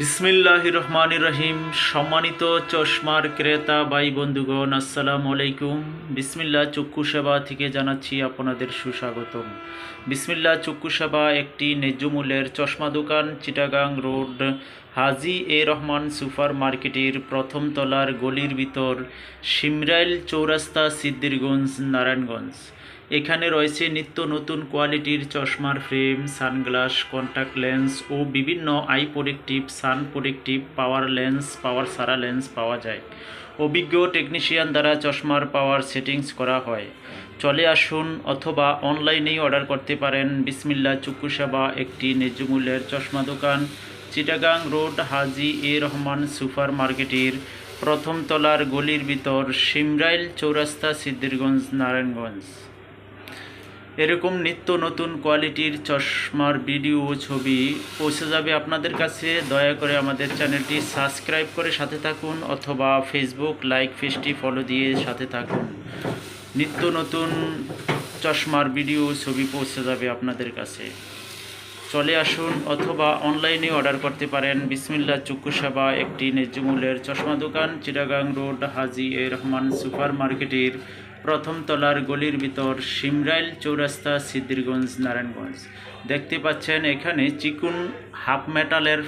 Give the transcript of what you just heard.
বিসমিল্লাহ রহমান রহিম। সম্মানিত চশমার ক্রেতা বাই বন্ধুগণ, আসসালামু আলাইকুম। বিসমিল্লা চক্ষু সেবা থেকে জানাচ্ছি আপনাদের সুস্বাগতম। বিসমিল্লা চক্ষু সেবা একটি ন্যায্য মূল্যের চশমা দোকান, Chittagong road Haji A Rahman super মার্কেটের প্রথম তলার গলির ভিতর সিমরাইল চৌরাস্তা সিদ্দিরগঞ্জ নারায়ণগঞ্জ। এখানে রয়েছে নিত্য নতুন কোয়ালিটির চশমার ফ্রেম, সানগ্লাস কন্টাক্ট লেন্স ও বিভিন্ন eye protective sun protective power lens power সারা লেন্স পাওয়া যায়। অভিজ্ঞ টেকনিশিয়ান দ্বারা চশমার পাওয়ার সেটিংস করা হয়। চলে আসুন অথবা অনলাইনেই অর্ডার করতে পারেন। বিসমিল্লা চক্ষু সেবা একটি ন্যায্য মূল্যের চশমা দোকান। Chittagong road Haji A Rahman super মার্কেটের প্রথম তলার গলির ভিতর সিমরাইল চৌরাস্তা সিদ্দিরগঞ্জ নারায়ণগঞ্জ। এরকম নিত্য নতুন কোয়ালিটির চশমার ভিডিও ও ছবি পৌঁছে যাবে আপনাদের কাছে। দয়া করে আমাদের চ্যানেলটি সাবস্ক্রাইব করে সাথে থাকুন অথবা ফেসবুক লাইক পেজটি ফলো দিয়ে সাথে থাকুন। নিত্য নতুন চশমার ভিডিও ছবি পৌঁছে যাবে আপনাদের কাছে। চলে আসুন অথবা অনলাইনে অর্ডার করতে পারেন। বিসমিল্লা চুক্কু সেবা একটি ন্যায্য মূল্যের চশমা দোকান, Chittagong road, Haji A Rahman super মার্কেটের প্রথম তলার গলির ভিতর, সিমরাইল চৌরাস্তা সিদ্দিরগঞ্জ নারায়ণগঞ্জ। দেখতে পাচ্ছেন এখানে চিকুন হাফ মেটালের